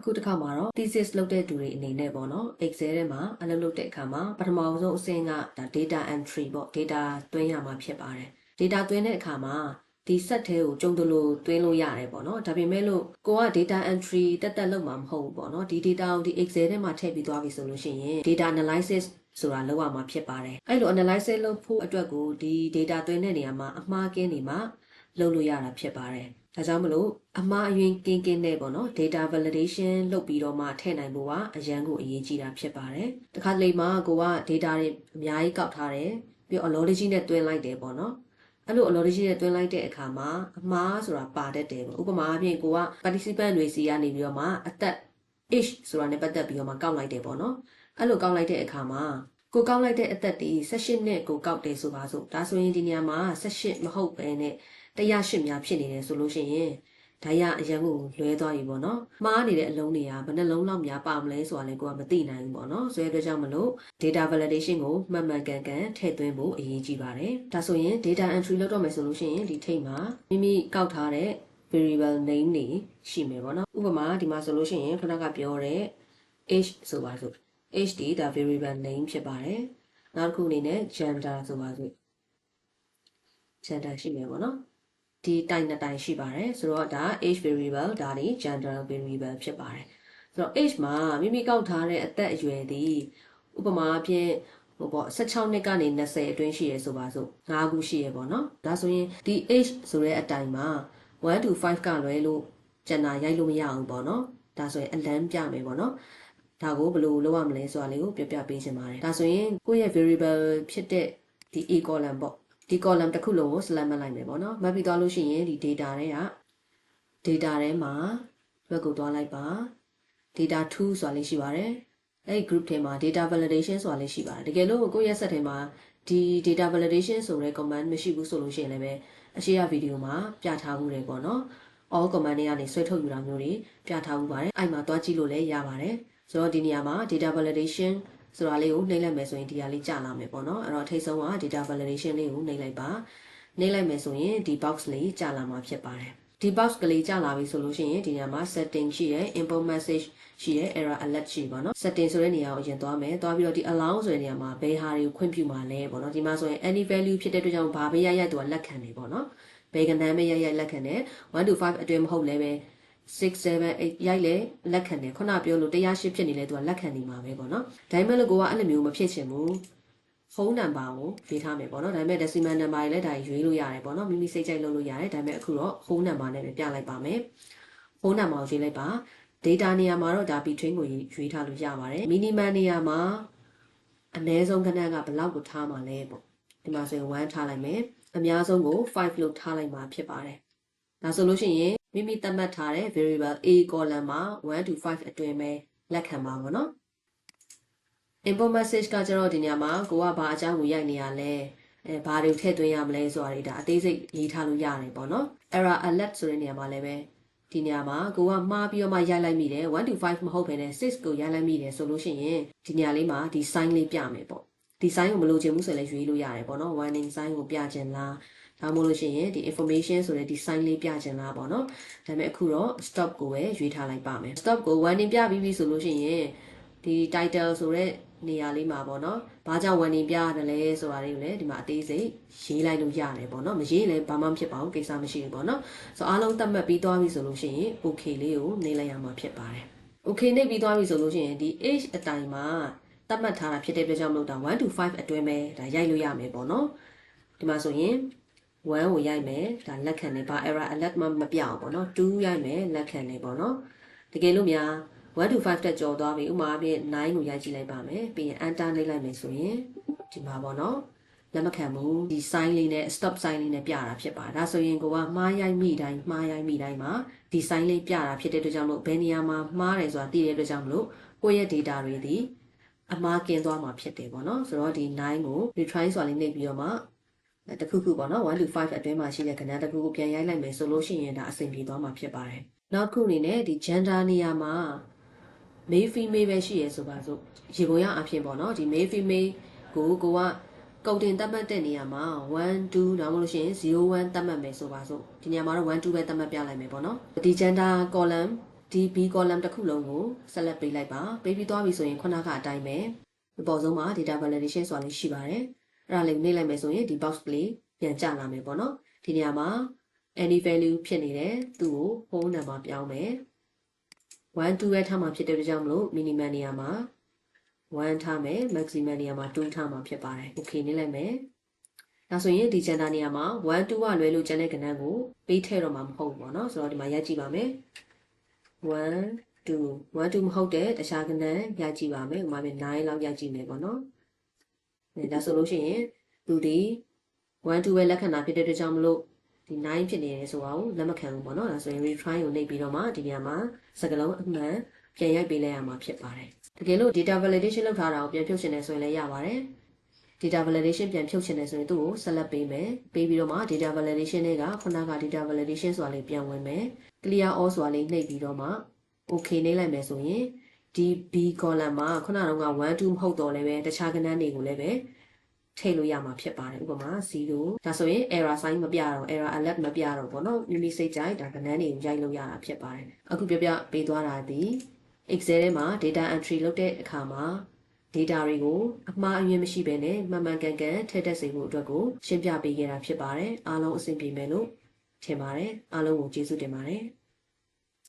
အခုတစ်ခါမှာတော့ thesis လုပ်တဲ့သူတွေအနေနဲ့ပေါ့နော် Excel ထဲမှာအလုပ်လုပ်တဲ့အခါမှာပထမဆုံးအဆင့်ကဒါ data entry ပေါ့ data သွင်းရမှာဖြစ်ပါတယ် data သွင်းတဲ့အခါမှာဒီ set ထဲကိုကြုံတလို့သွင်းလို့ရတယ်ပေါ့နော်ဒါပေမဲ့လို့ကိုက data entry တက်တက်လုပ်မှာမဟုတ်ဘူးပေါ့နော်ဒီ data ကိုဒီ Excel ထဲမှာထည့်ပြီးသွားပြီဆိုလို့ရှိရင် data analysis ဆိုတာလောက်ရမှာဖြစ်ပါတယ်အဲ့လို analysis လုပ်ဖို့အတွက်ကိုဒီ data သွင်းတဲ့နေရာမှာအမှားကင်းနေမှာလုပ်လို့ရတာဖြစ်ပါတယ် ဒါကြောင့်မလို့အမှားအယွင်းကင်းကင်းနဲ့ပေါ့နော် data validation လုပ်ပြီးတော့မှထည့်နိုင်ဖို့ကအရန်ကိုအရေးကြီးတာဖြစ်ပါတယ်တခါတလေမှာကိုက data တွေအများကြီးကောက်ထားတယ်ပြီးတော့ analogy နဲ့တွင်းလိုက်တယ်ပေါ့နော်အဲ့လို analogy နဲ့တွင်းလိုက်တဲ့အခါမှာအမှားဆိုတာပါတတ်တယ်ပေါ့ဥပမာအပြင်ကိုက participant တွေစီကနေပြီးတော့မှအသက် age ဆိုတာနဲ့ပတ်သက်ပြီးတော့မှကောက်လိုက်တယ်ပေါ့နော်အဲ့လိုကောက်လိုက်တဲ့အခါမှာကိုကောက်လိုက်တဲ့အသက်ဒီ18နှစ်ကိုကောက်တယ်ဆိုပါစို့ဒါဆိုရင်ဒီနေရာမှာ18မဟုတ်ပဲနဲ့ 108များဖြစ်နေတယ်ဆိုလို့ရှိရင်ဒါရအရန်ကိုလွဲသွားပြီပေါ့နော်မှားနေတဲ့အလုံးတွေကဘယ်နှလုံးလောက်များပါမလဲဆိုတာလည်းကိုကမသိနိုင်ဘူးပေါ့နော်ဆိုတဲ့အတွက်ကြောင့်မလို့ data validation ကိုမှန်မှန်ကန်ကန်ထည့်သွင်းဖို့အရေးကြီးပါတယ်ဒါဆိုရင် data entry လုပ်တော့မယ်ဆိုလို့ရှိရင်ဒီထိတ်မှာမိမိကောက်ထားတဲ့ variable name တွေရှိမယ်ပေါ့နော်ဥပမာဒီမှာဆိုလို့ရှိရင်ခုနကပြောတဲ့ age ဆိုပါစို့ age ဒီဒါ variable name ဖြစ်ပါတယ်နောက်တစ်ခုအနေနဲ့ gender ဆိုပါစို့ gender ရှိမယ်ပေါ့နော် ဒီတိုင်နှစ်တိုင်ရှိပါတယ်ဆိုတော့ဒါ age variable ဒါဒီ gender variable ဖြစ်ပါတယ်ဆိုတော့ age မှာမိမိကောက်ထားတဲ့အသက်အရွယ်ဒီဥပမာအဖြစ်ဟိုပေါ့16နှစ်ကနေ20အတွင်းရှိရဲဆိုပါစို့5ခုရှိရဲပေါ့နော်ဒါဆိုရင်ဒီ age ဆိုတဲ့အတိုင်မှာ1 to 5ကလွဲလို့ကျန်တာရိုက်လို့မရဘူးပေါ့နော်ဒါဆိုရင်အလန်းပြမယ်ပေါ့နော်ဒါကိုဘယ်လိုလုပ်ရမလဲဆိုတာလေးကိုပြပြပေးချင်ပါတယ်ဒါဆိုရင်ကိုယ့်ရဲ့ variable ဖြစ်တဲ့ဒီ a column ပေါ့ ဒီ column တစ်ခုလုံးကို select မှတ်လိုက်မယ်ပေါ့နော်မှတ်ပြီးသွားလို့ရှိရင်ဒီ data တွေက data ထဲမှာဘက်ကိုသွားလိုက်ပါ data 2ဆိုတာလေးရှိပါတယ်အဲ့ဒီ group ထဲမှာ data validation ဆိုတာလေးရှိပါတယ်တကယ်လို့ကိုယ့်ရဲ့ set ထဲမှာဒီ data validation ဆိုတဲ့ command မရှိဘူးဆိုလို့ရှိရင်လည်းပဲအရှိရဗီဒီယိုမှာပြထားမှုတယ်ပေါ့နော် all command တွေကနေဆွဲထုတ်ယူတာမျိုးတွေပြထားမှုပါတယ်အဲ့မှာသွားကြည့်လို့လည်းရပါတယ်ဆိုတော့ဒီနေရာမှာ data validation ဆိုတာလေးကိုနှိမ့်လိုက်မယ်ဆိုရင်ဒီဟာလေးကျလာမယ်ပေါ့နော်အဲ့တော့ထိတ်ဆုံးက data validation လေးကိုနှိမ့်လိုက်ပါနှိမ့်လိုက်မယ်ဆိုရင်ဒီ box လေးကျလာမှာဖြစ်ပါတယ်ဒီ box ကလေးကျလာပြီဆိုလို့ရှိရင်ဒီနေရာမှာ setting ရှိရယ် import message ရှိရယ် error alert ရှိပါတော့ setting ဆိုတဲ့နေရာကိုအရင်သွားမယ်သွားပြီးတော့ဒီ allow ဆိုတဲ့နေရာမှာဘယ်ဟာတွေကိုခွင့်ပြုမှာလဲပေါ့နော်ဒီမှာဆိုရင် any value ဖြစ်တဲ့အတွက်ကြောင့်ဘာပဲရရသူကလက်ခံနေပေါ့နော်ဘယ်ကဏ္ဍပဲရရလက်ခံတယ်1 to 5အတွင်းမဟုတ်လည်းပဲ 6 7 8ရိုက်လဲလက်ခံတယ်ခုနပြောလို့108ဖြစ်နေလဲသူကလက်ခံနေမှာပဲပေါ့နော်ဒါပေမဲ့လို့ကိုကအဲ့လိုမျိုးမဖြစ်ချင်ဘူးဖုန်းနံပါတ်ကိုပေးထားမယ်ပေါ့နော်ဒါပေမဲ့ decimal number တွေလည်းဒါရွေးလို့ရတယ်ပေါ့နော်မိမိစိတ်ကြိုက်လုပ်လို့ရတယ်ဒါပေမဲ့အခုတော့ဖုန်းနံပါတ်နဲ့ပဲပြလိုက်ပါမယ်ဖုန်းနံပါတ်ကိုရွေးလိုက်ပါ data နေရာမှာတော့ဒါ between ကိုရွေးထားလို့ရပါတယ် minimum နေရာမှာအနည်းဆုံးခဏကဘယ်လောက်ကိုထားမှာလဲပေါ့ဒီမှာဆိုရင်1ထားလိုက်မယ်အများဆုံးကို5လို့ထားလိုက်မှာဖြစ်ပါတယ်ဒါဆိုလို့ရှိရင် မိမိသတ်မှတ်ထားတဲ့ variable a column မှာ1 to 5အတွင်းပဲလက်ခံပါဘောနော် import message ကကျတော့ဒီညမှာကိုကဘာအကြောင်းကိုရိုက်နေရလဲအဲဘာတွေထည့်သွင်းရမလဲဆိုတာတွေဒါအသေးစိတ်ရေးထားလို့ရတယ်ပေါ့နော် error alert ဆိုတဲ့နေရာမှာလည်းပဲဒီနေရာမှာကိုကမှားပြီးတော့မှရိုက်လိုက်မိတယ်1 to 5မဟုတ်ဘဲနဲ့6ကိုရိုက်လိုက်မိတယ်ဆိုလို့ရှိရင်ဒီနေရာလေးမှာဒီ sign လေးပြမယ်ပေါ့ဒီ sign ကိုမလိုချင်ဘူးဆိုလည်းရွေးလို့ရတယ်ပေါ့နော် warning sign ကိုပြချင်လား ဒါမှမဟုတ်လို့ရှိရင်ဒီ information ဆိုတဲ့ဒီ sign လေးပြချင်လားပေါ့နော်ဒါပေမဲ့အခုတော့ stop ကိုပဲရွေးထားလိုက်ပါမယ် stop ကို warning ပြပြီးပြီဆိုလို့ရှိရင်ဒီ title ဆိုတဲ့နေရာလေးမှာပေါ့နော်။ဘာကြောင့် warning ပြရတယ်လဲဆိုတာလေးကိုလည်းဒီမှာအသေးစိတ်ရေးလိုက်လို့ရတယ်ပေါ့နော်။မရေးလည်းဘာမှမဖြစ်ပါဘူးကိစ္စမရှိဘူးပေါ့နော်။ဆိုအားလုံးသတ်မှတ်ပြီးသွားပြီဆိုလို့ရှိရင် okay လေးကိုနေလိုက်ရမှာဖြစ်ပါတယ်။ okay နေပြီးသွားပြီဆိုလို့ရှိရင်ဒီ age အတိုင်းမှာသတ်မှတ်ထားတာဖြစ်တဲ့အတွက်ကြောင့်မလို့ဒါ1 to 5အတွင်းပဲဒါရိုက်လို့ရမယ်ပေါ့နော်။ဒီမှာဆိုရင် 1ကိုရိုက်မယ်ဒါလက်ခံနေဘာ error alert မှမပြအောင်ပေါ့နော်2ရိုက်မယ်လက်ခံနေပေါ့နော်တကယ်လို့များ1 to 5တက်ကြော်သွားပြီဥမာအဖြစ်9ကိုရိုက်ကြည့်လိုက်ပါမယ်ပြီးရင် enter နှိပ်လိုက်မယ်ဆိုရင်ဒီမှာပေါ့နော်လက်မခံဘူးဒီ sign လေးနဲ့ stop sign လေးနဲ့ပြတာဖြစ်ပါတယ်ဒါဆိုရင်ကိုကမှားရိုက်မိတိုင်းမှားရိုက်မိတိုင်းမှာဒီ sign လေးပြတာဖြစ်တဲ့အတွက်ကြောင့်လို့ဘယ်နေရာမှာမှားတယ်ဆိုတာသိတဲ့အတွက်ကြောင့်မလို့ကိုယ့်ရဲ့ data တွေဒီအမှားကင်းသွားမှာဖြစ်တယ်ပေါ့နော်ဆိုတော့ဒီ9ကို retry ဆိုတာလေးနှိပ်ပြီးတော့မှ တခုခုပေါ့နော်1 to 5အတွင်းမှာရှိတဲ့ကဏ္ဍတစ်ခုကိုပြန်ရိုက်လိုက်မယ်ဆိုလို့ရှိရင်ဒါအဆင်ပြေသွားမှာဖြစ်ပါတယ်နောက်ခုအနေနဲ့ဒီ gender နေရာမှာ male female ပဲရှိရဲဆိုပါစို့ရေပုံရအဖြစ်ပေါ့နော်ဒီ male female ကိုကိုကကုတ်တင်တတ်မှတ်တဲ့နေရာမှာ1 2ဒါမှမဟုတ်လို့ရှိရင်01တတ်မှတ်မယ်ဆိုပါစို့ဒီနေရာမှာတော့1 2ပဲတတ်မှတ်ပြလိုက်မယ်ပေါ့နော်ဒီ gender column ဒီ B column တစ်ခုလုံးကို select ပေးလိုက်ပါပေးပြီးသွားပြီဆိုရင်ခုနကအတိုင်းပဲအပေါ်ဆုံးမှာ data validation ဆိုတာလေးရှိပါတယ် အဲ့ဒါလေးနှိပ်လိုက်မယ်ဆိုရင်ဒီ box ကလေးပြန်ကျလာမယ်ပေါ့နော်ဒီနေရာမှာ any value ဖြစ်နေတယ်သူ့ကို whole number ပြောင်းမယ်1 2ပဲထားမှာဖြစ်တဲ့အတွက်ကြောင့်မလို့ minimum နေရာမှာ1ထားမယ် maximum နေရာမှာ2ထားမှာဖြစ်ပါတယ် okay နှိပ်လိုက်မယ်ဒါဆိုရင်ဒီ gender နေရာမှာ1 2ကလွဲလို့ကျန်တဲ့ကဏ္ဍကိုပေးထည့်တော့မှာမဟုတ်ဘူးပေါ့နော်ဆိုတော့ဒီမှာရိုက်ကြည့်ပါမယ်1 2 1 2မဟုတ်တဲ့တခြားကဏ္ဍရိုက်ကြည့်ပါမယ်ဥပမာ9လောက်ရိုက်ကြည့်မယ်ပေါ့နော် ဒါဆိုလို့ရှိရင်သူဒီ1 2ပဲလက်ခံတာဖြစ်တဲ့အတွက်ကြောင့်မလို့ဒီ9ဖြစ်နေတယ်ဆိုတာကိုလက်မခံဘူးပေါ့နော်ဒါဆိုရင် retry ကိုနှိပ်ပြီးတော့မှဒီနေရာမှာစကလုံးအမှန်ပြန်ရိုက်ပေးလိုက်ရမှာဖြစ်ပါတယ်တကယ်လို့ data validation လုပ်ထားတာကိုပြန်ဖြုတ်ရှင်နေဆိုရင်လည်းရပါတယ် data validation ပြန်ဖြုတ်ချင်တယ်ဆိုရင်သူ့ကို select ပေးမယ်ပေးပြီးတော့မှ data validation တွေကခုနက data validation ဆိုတာလေးပြန်ဝင်မယ် clear all ဆိုတာလေးနှိပ်ပြီးတော့မှ okay နှိပ်လိုက်မယ်ဆိုရင် ဒီ B column မှာခုနကတော့က1 2မဟုတ်တော့လည်းပဲတခြားကဏ္ဍတွေကိုလည်းပဲထည့်လို့ရမှာဖြစ်ပါတယ်ဥပမာ 0ဒါဆိုရင် error sign မပြတော့ error alert မပြတော့ဘောနော်မိမိစိတ်ကြိုက်ဒါကဏ္ဍတွေကိုရိုက်လို့ရတာဖြစ်ပါတယ်အခုပြပြပေးသွားတာဒီ Excel ထဲမှာ data entry လုပ်တဲ့အခါမှာ data တွေကိုအမှားအယွင်းမရှိဘဲနဲ့မှန်မှန်ကန်ကန်ထည့်တတ်စေဖို့အတွက်ကိုရှင်းပြပေးခဲ့တာဖြစ်ပါတယ်အားလုံးအဆင်ပြေမယ်လို့ထင်ပါတယ်အားလုံးကိုကျေးဇူးတင်ပါတယ်